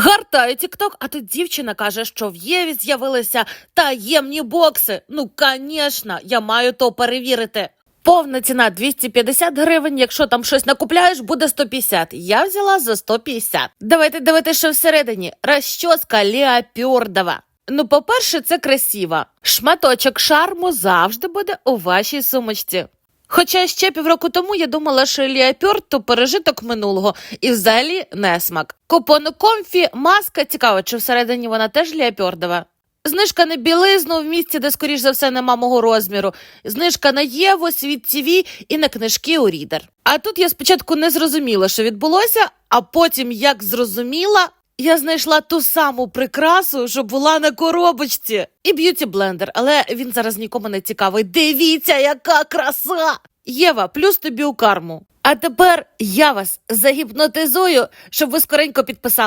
Гартаю тікток, а тут дівчина каже, що в Єві з'явилися таємні бокси. Ну, звісно, я маю то перевірити. Повна ціна 250 гривень. Якщо там щось накупляєш, буде 150. Я взяла за 150. Давайте дивитися, що всередині. Розчоска Леопардова. Ну, по-перше, це красиво. Шматочок шарму завжди буде у вашій сумочці. Хоча ще півроку тому я думала, що Леопард – то пережиток минулого і взагалі несмак. Купон у комфі, маска цікаво, чи всередині вона теж Леопардова. Знижка на білизну в місці, де, скоріш за все, нема мого розміру. Знижка на Єву, світ ТВ і на книжки у Рідер. А тут я спочатку не зрозуміла, що відбулося, а потім, як зрозуміла, я знайшла ту саму прикрасу, що була на коробочці. І б'юті блендер, але він зараз нікому не цікавий. Дивіться, яка краса! Єва, плюс тобі у карму. А тепер я вас загіпнотизую, щоб ви скоренько підписали.